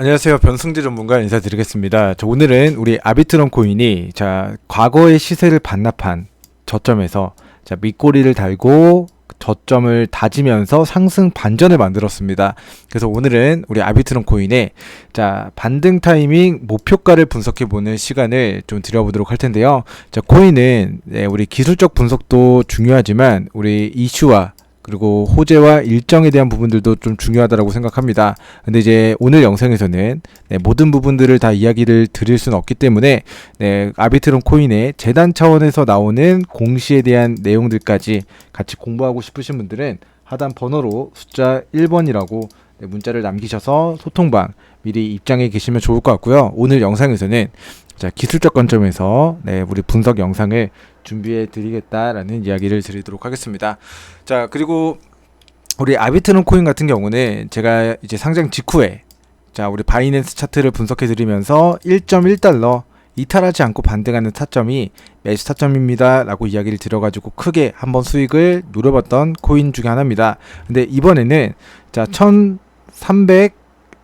안녕하세요. 변승재 전문가 인사드리겠습니다. 자, 오늘은 우리 아비트럼 코인이 자, 과거의 시세를 반납한 저점에서 자, 밑꼬리를 달고 저점을 다지면서 상승 반전을 만들었습니다. 그래서 오늘은 우리 아비트럼 코인의 자, 반등 타이밍 목표가를 분석해 보는 시간을 좀 드려보도록 할 텐데요. 자, 코인은 네, 우리 기술적 분석도 중요하지만 우리 이슈와 그리고 호재와 일정에 대한 부분들도 좀 중요하다고 생각합니다. 근데 이제 오늘 영상에서는 네, 모든 부분들을 다 이야기를 드릴 수는 없기 때문에 네, 아비트론 코인의 재단 차원에서 나오는 공시에 대한 내용들까지 같이 공부하고 싶으신 분들은 하단 번호로 숫자 1번이라고 네, 문자를 남기셔서 소통방 미리 입장해 계시면 좋을 것 같고요. 오늘 영상에서는 자, 기술적 관점에서 네, 우리 분석 영상을 준비해 드리겠다라는 이야기를 드리도록 하겠습니다. 자, 그리고 우리 아비트론 코인 같은 경우는 제가 이제 상장 직후에 자, 우리 바이낸스 차트를 분석해 드리면서 1.1달러 이탈하지 않고 반등하는 타점이 매수 타점입니다 라고 이야기를 드려가지고 크게 한번 수익을 누려봤던 코인 중에 하나입니다. 근데 이번에는 자1,300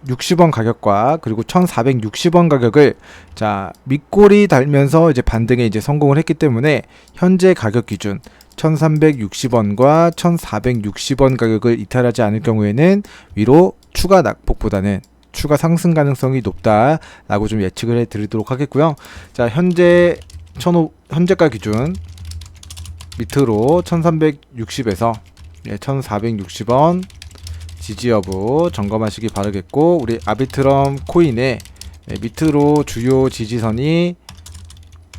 60원 가격과 그리고 1,460원 가격을 자 밑골이 달면서 이제 반등에 이제 성공을 했기 때문에 현재 가격 기준 1,360원과 1,460원 가격을 이탈하지 않을 경우에는 위로 추가 낙폭보다는 추가 상승 가능성이 높다라고 좀 예측을 해 드리도록 하겠고요. 자, 현재 1,500 현재가 기준 밑으로 1,360에서 예, 1,460원 지지 여부 점검하시기 바라겠고 우리 아비트럼 코인의 네, 밑으로 주요 지지선이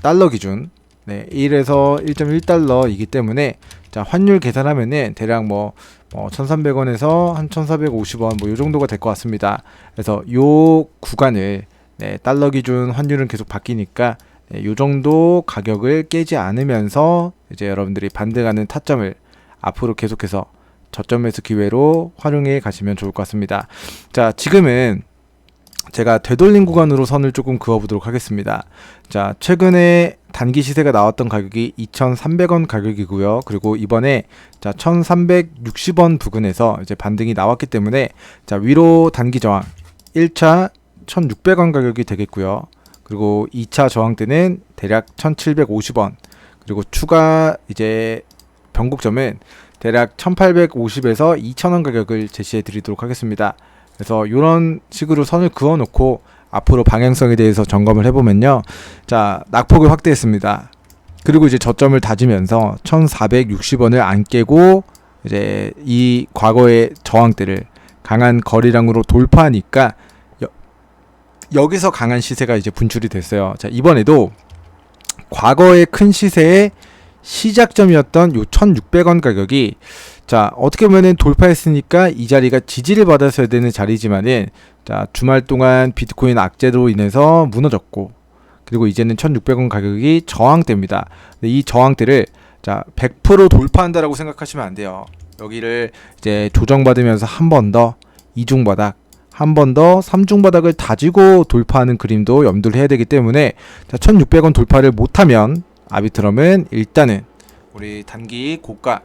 달러 기준 네, 1에서 1.1달러이기 때문에 자 환율 계산하면은 대략 뭐, 뭐 1,300원에서 한 1,450원 뭐 요 정도가 될 것 같습니다. 그래서 요 구간을 네, 달러 기준 환율은 계속 바뀌니까 네, 요 정도 가격을 깨지 않으면서 이제 여러분들이 반등하는 타점을 앞으로 계속해서 저점에서 기회로 활용해 가시면 좋을 것 같습니다. 자, 지금은 제가 되돌림 구간으로 선을 조금 그어보도록 하겠습니다. 자, 최근에 단기 시세가 나왔던 가격이 2,300원 가격이고요. 그리고 이번에 자, 1,360원 부근에서 이제 반등이 나왔기 때문에 자, 위로 단기 저항 1차 1,600원 가격이 되겠고요. 그리고 2차 저항 때는 대략 1,750원. 그리고 추가 이제 변곡점은 대략 1850에서 2000원 가격을 제시해 드리도록 하겠습니다. 그래서 이런 식으로 선을 그어 놓고 앞으로 방향성에 대해서 점검을 해보면요. 자, 낙폭을 확대했습니다. 그리고 이제 저점을 다지면서 1460원을 안 깨고 이제 이 과거의 저항대를 강한 거리량으로 돌파하니까 여, 여기서 강한 시세가 이제 분출이 됐어요. 자, 이번에도 과거의 큰 시세에 시작점이었던 요 1,600원 가격이 자 어떻게 보면은 돌파했으니까 이 자리가 지지를 받았어야 되는 자리지만은 자 주말 동안 비트코인 악재로 인해서 무너졌고 그리고 이제는 1,600원 가격이 저항대입니다. 이 저항대를 자 100% 돌파한다라고 생각하시면 안 돼요. 여기를 이제 조정받으면서 한 번 더 이중 바닥 한 번 더 삼중 바닥을 다지고 돌파하는 그림도 염두를 해야 되기 때문에 자 1,600원 돌파를 못하면 아비트럼은 일단은 우리 단기 고가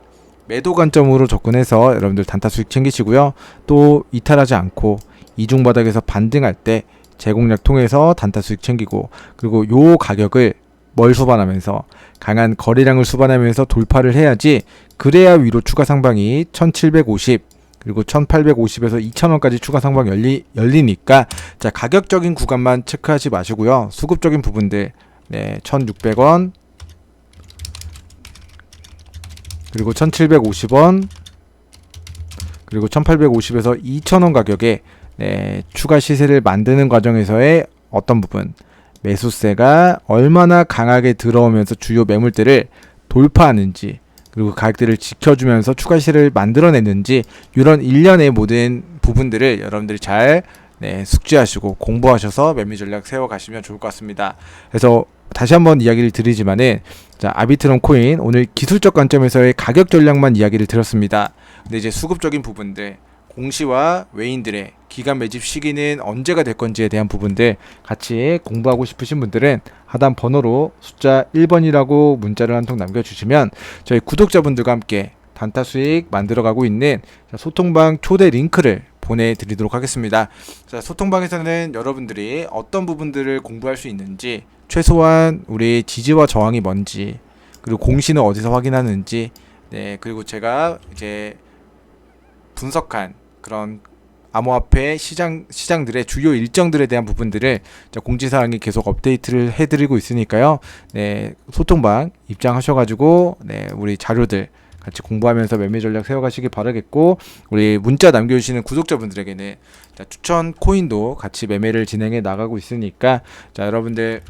매도 관점으로 접근해서 여러분들 단타 수익 챙기시고요. 또 이탈하지 않고 이중 바닥에서 반등할 때 제공력 통해서 단타 수익 챙기고 그리고 요 가격을 뭘 수반하면서 강한 거래량을 수반하면서 돌파를 해야지 그래야 위로 추가 상방이 1750 그리고 1850에서 2000원까지 추가 상방 열리, 열리니까 자 가격적인 구간만 체크하지 마시고요 수급적인 부분들 네 1600원 그리고 1750원 그리고 1850에서 2000원 가격에 네, 추가 시세를 만드는 과정에서의 어떤 부분 매수세가 얼마나 강하게 들어오면서 주요 매물대를 돌파하는지 그리고 가격들을 지켜주면서 추가 시세를 만들어냈는지 이런 일련의 모든 부분들을 여러분들이 잘 네, 숙지하시고 공부하셔서 매매 전략 세워 가시면 좋을 것 같습니다. 그래서 다시 한번 이야기를 드리지만은 자 아비트론 코인 오늘 기술적 관점에서의 가격 전략만 이야기를 드렸습니다. 근데 이제 수급적인 부분들 공시와 외인들의 기간 매집 시기는 언제가 될 건지에 대한 부분들 같이 공부하고 싶으신 분들은 하단 번호로 숫자 1번이라고 문자를 한 통 남겨주시면 저희 구독자분들과 함께 단타 수익 만들어가고 있는 소통방 초대 링크를 보내드리도록 하겠습니다. 자, 소통방에서는 여러분들이 어떤 부분들을 공부할 수 있는지 최소한 우리 지지와 저항이 뭔지 그리고 공시는 어디서 확인하는지 네 그리고 제가 이제 분석한 그런 암호화폐 시장 시장들의 주요 일정들에 대한 부분들을 자, 공지사항이 계속 업데이트를 해드리고 있으니까요. 네 소통방 입장하셔가지고 네 우리 자료들 같이 공부하면서 매매 전략 세워가시기 바라겠고 우리 문자 남겨주시는 구독자분들에게는 자, 추천 코인도 같이 매매를 진행해 나가고 있으니까 자 여러분들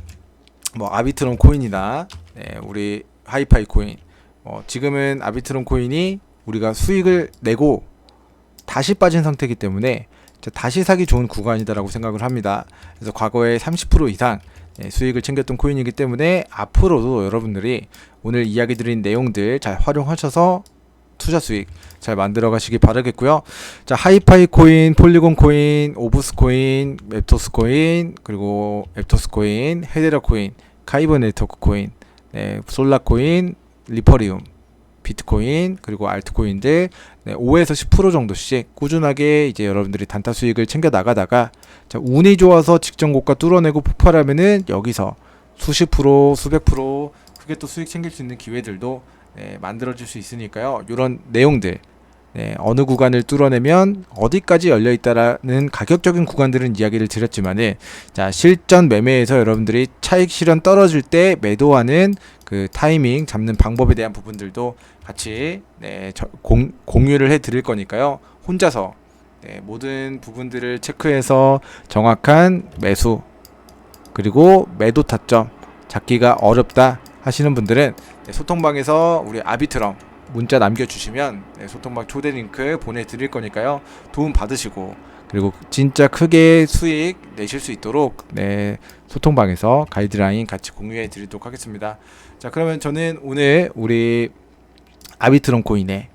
뭐 아비트론 코인이나 네, 우리 하이파이 코인 어, 지금은 아비트론 코인이 우리가 수익을 내고 다시 빠진 상태이기 때문에 자, 다시 사기 좋은 구간이다라고 생각을 합니다. 그래서 과거에 30% 이상 예, 수익을 챙겼던 코인이기 때문에 앞으로도 여러분들이 오늘 이야기 드린 내용들 잘 활용하셔서 투자 수익 잘 만들어 가시기 바라겠고요. 자, 하이파이 코인, 폴리곤 코인, 오브스 코인, 앱토스 코인, 그리고 앱토스 코인, 헤데라 코인, 카이버 네트워크 코인, 네, 솔라 코인, 리퍼리움, 비트코인, 그리고 알트코인들 네, 5에서 10% 정도씩 꾸준하게 이제 여러분들이 단타 수익을 챙겨 나가다가 자, 운이 좋아서 직전 고가 뚫어내고 폭발하면은 여기서 수십 프로, 수백 프로 크게 또 수익 챙길 수 있는 기회들도 네, 만들어질 수 있으니까요. 이런 내용들 네, 어느 구간을 뚫어내면 어디까지 열려 있다라는 가격적인 구간들은 이야기를 드렸지만은 자 실전 매매에서 여러분들이 차익 실현 떨어질 때 매도하는 그 타이밍 잡는 방법에 대한 부분들도 같이 네, 저, 공, 공유를 해 드릴 거니까요 혼자서 네, 모든 부분들을 체크해서 정확한 매수 그리고 매도 타점 잡기가 어렵다 하시는 분들은 네, 소통방에서 우리 아비트럼 문자 남겨주시면 네, 소통방 초대 링크 보내드릴 거니까요. 도움 받으시고 그리고 진짜 크게 수익 내실 수 있도록 네, 소통방에서 가이드라인 같이 공유해 드리도록 하겠습니다. 자 그러면 저는 오늘 우리 아비트럼 코인의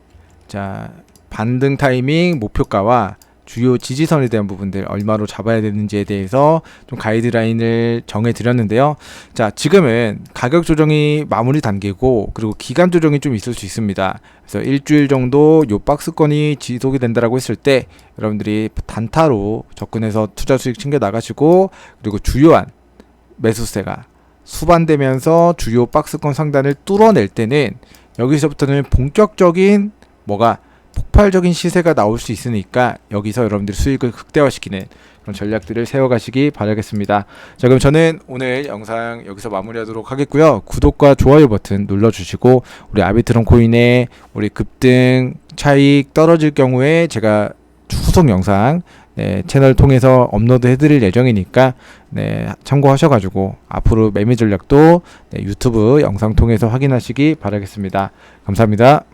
자 반등 타이밍 목표가와 주요 지지선에 대한 부분들 얼마로 잡아야 되는지에 대해서 좀 가이드라인을 정해 드렸는데요. 자, 지금은 가격 조정이 마무리 단계고 그리고 기간 조정이 좀 있을 수 있습니다. 그래서 일주일 정도 요 박스권이 지속이 된다라고 했을 때 여러분들이 단타로 접근해서 투자 수익 챙겨 나가시고 그리고 주요한 매수세가 수반되면서 주요 박스권 상단을 뚫어낼 때는 여기서부터는 본격적인 뭐가 폭발적인 시세가 나올 수 있으니까 여기서 여러분들이 수익을 극대화시키는 그런 전략들을 세워가시기 바라겠습니다. 자 그럼 저는 오늘 영상 여기서 마무리하도록 하겠고요. 구독과 좋아요 버튼 눌러주시고 우리 아비트론 코인의 우리 급등 차익 떨어질 경우에 제가 후속 영상 네, 채널 통해서 업로드 해드릴 예정이니까 네, 참고하셔가지고 앞으로 매매 전략도 네, 유튜브 영상 통해서 확인하시기 바라겠습니다. 감사합니다.